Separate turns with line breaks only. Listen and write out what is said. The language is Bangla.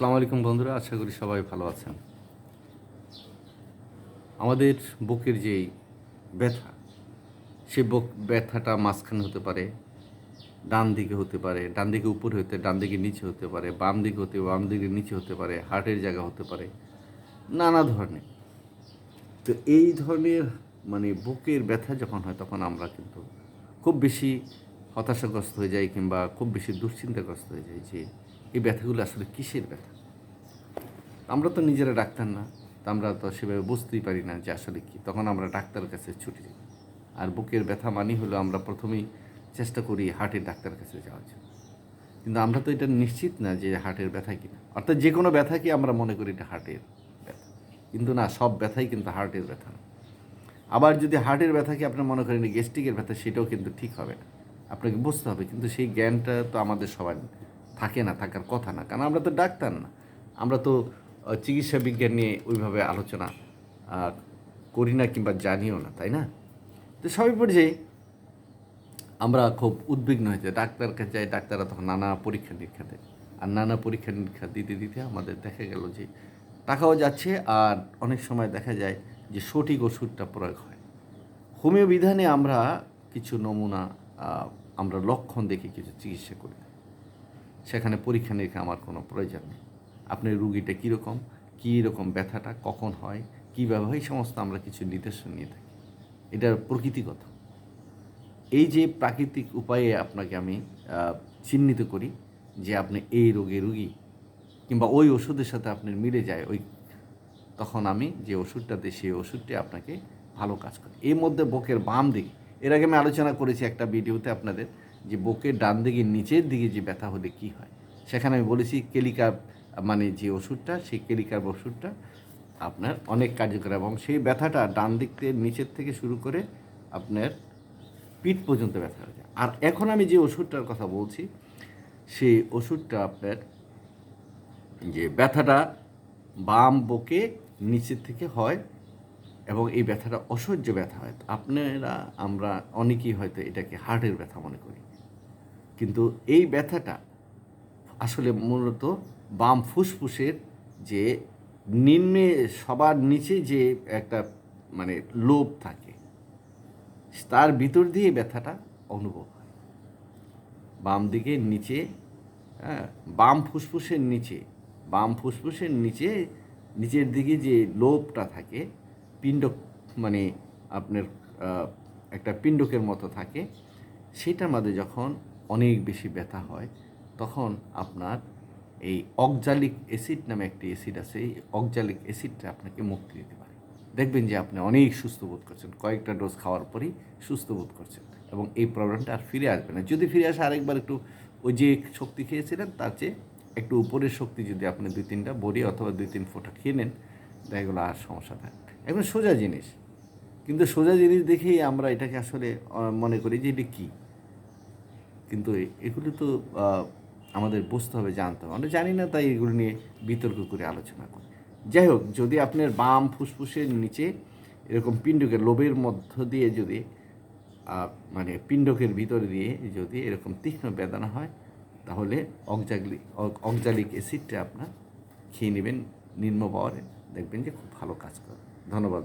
আসসালামু আলাইকুম বন্ধুরা, আশা করি সবাই ভালো আছেন। আমাদের বুকের যে ব্যথা সে বুক ব্যথাটা মাঝখানে হতে পারে, ডান দিকে হতে পারে, ডান দিকে উপরে হতে, ডান দিকে নিচে হতে পারে, বাম দিকে হতে, বাম দিকে নিচে হতে পারে, হার্টের জায়গা হতে পারে, নানা ধরনের। তো এই ধরনের মানে বুকের ব্যথা যখন হয়, তখন আমরা কিন্তু খুব বেশি হতাশাগ্রস্ত হয়ে যাই কিংবা খুব বেশি দুশ্চিন্তাগ্রস্ত হয়ে যাই যে এই ব্যথাগুলো আসলে কিসের ব্যথা? আমরা তো নিজেরা ডাক্তার না আমরা তো সেভাবে বুঝতেই পারি না যে আসলে কী। তখন আমরা ডাক্তারের কাছে ছুটি যাই আর বুকের ব্যথা মানি হলো আমরা প্রথমেই চেষ্টা করি হার্টের ডাক্তারের কাছে যাওয়ার জন্য। কিন্তু আমরা তো এটা নিশ্চিত না যে হার্টের ব্যথা কিনা। অর্থাৎ যে কোনো ব্যথাকে আমরা মনে করি এটা হার্টের ব্যথা। কিন্তু না, সব ব্যথাই কিন্তু হার্টের ব্যথা না। আবার যদি হার্টের ব্যথাকে আপনি মনে করেন গ্যাস্ট্রিকের ব্যথা, সেটাও কিন্তু ঠিক হবে না। আপনাকে বুঝতে হবে, কিন্তু সেই জ্ঞানটা তো আমাদের সবার থাকে না, থাকার কথা না। কারণ আমরা তো ডাক্তার না। আমরা তো চিকিৎসা বিজ্ঞান নিয়ে ওইভাবে আলোচনা করি না কিংবা জানিও না, তাই না? তো সবই পর্যায়ে আমরা খুব উদ্বিগ্ন হয়ে যাই। ডাক্তার কাছে যাই, ডাক্তাররা তখন নানা পরীক্ষা নিরীক্ষা দেয়। আর নানা পরীক্ষা নিরীক্ষা দিতে দিতে আমাদের দেখা গেল যে টাকাও যাচ্ছে আর অনেক সময় দেখা যায় যে সঠিক ওষুধটা প্রয়োগ হয়। হোমিও বিধানে আমরা কিছু নমুনা আমরা লক্ষণ দেখে কিছু চিকিৎসা করি। সেখানে পরীক্ষা নিরীক্ষা আমার কোনো প্রয়োজন নেই। আপনার রুগীটা কীরকম কী রকম ব্যথাটা, কখন হয় কীভাবে হয় এই সমস্ত আমরা কিছু নির্দেশন নিয়ে থাকি। এটার প্রকৃতিগত। এই যে প্রাকৃতিক উপায়ে আপনাকে আমি চিহ্নিত করি যে আপনি এই রোগে রুগী কিংবা ওই ওষুধের সাথে আপনার মিলে যায়, ওই তখন আমি যে ওষুধটা দিই, সেই ওষুধটি আপনাকে ভালো কাজ করে। এর মধ্যে বুকের বাম দিকে, এর আগে আমি আলোচনা করেছি একটা ভিডিওতে আপনাদের যে বুকের ডান দিকে, নিচের দিকে যে ব্যথা হলে কি হয়? সেখানে আমি বলেছি কেলিকা মানে যে ওষুধটা, সেই কেলিকার ওষুধটা আপনার অনেক কার্যকর এবং সেই ব্যথাটা ডান দিক থেকে, নিচের থেকে শুরু করে আপনার পিঠ পর্যন্ত ব্যথা হয়ে যায়। আর এখন আমি যে ওষুধটার কথা বলছি, সেই ওষুধটা আপনার যে ব্যথাটা বাম বুকে নিচের থেকে হয় এবং এই ব্যথাটা অসহ্য ব্যথা হয়। আপনারা, আমরা অনেকেই হয়তো এটাকে হার্টের ব্যথা মনে করি। কিন্তু এই ব্যথাটা আসলে মূলত বাম ফুসফুসের যে নিম্নে সবার নিচে যে একটা মানে লোভ থাকে, তার ভিতর দিয়ে ব্যথাটা অনুভব হয়। বাম দিকে নিচে হ্যাঁ বাম ফুসফুসের নিচে, বাম ফুসফুসের নিচে, নিচের দিকে যে লোভটা থাকে পিণ্ড মানে আপনার একটা পিণ্ডকের মতো থাকে। সেটার মধ্যে যখন অনেক বেশি ব্যথা হয়, তখন আপনার এই অকজালিক অ্যাসিড নামে একটি অ্যাসিড আছে, এই অকজালিক অ্যাসিডটা আপনাকে মুক্তি দিতে পারে। দেখবেন যে আপনি অনেক সুস্থ বোধ করছেন। কয়েকটা ডোজ খাওয়ার পরেই সুস্থ বোধ করছেন এবং এই প্রবলেমটা আর ফিরে আসবে না। যদি ফিরে আসে আরেকবার একটু ওই যে শক্তি খেয়েছিলেন, তার চেয়ে একটু উপরের শক্তি যদি আপনি দুই তিনটা বড়ি অথবা দুই তিন ফোঁটা খেয়ে নেন, দেখা গেলো আর সমস্যা থাকে। একদম সোজা জিনিস। কিন্তু সোজা জিনিস দেখেই আমরা এটাকে আসলে মনে করি যে এটা কী? কিন্তু এগুলো তো আমাদের বুঝতে হবে, জানতে হবে। আমরা জানি না তাই এগুলো নিয়ে বিতর্ক করে আলোচনা করি। যাই হোক, যদি আপনার বাম ফুসফুসের নিচে এরকম পিণ্ডকের লোবের মধ্য দিয়ে যদি মানে পিণ্ডকের ভিতর দিয়ে যদি এরকম তীক্ষ্ণ বেদনা হয়, তাহলে অকজাগলিক অকজালিক অ্যাসিডটা আপনার খেয়ে নেবেন নিম্ন পাওয়ারে দেখবেন যে খুব ভালো কাজ করে। ধন্যবাদ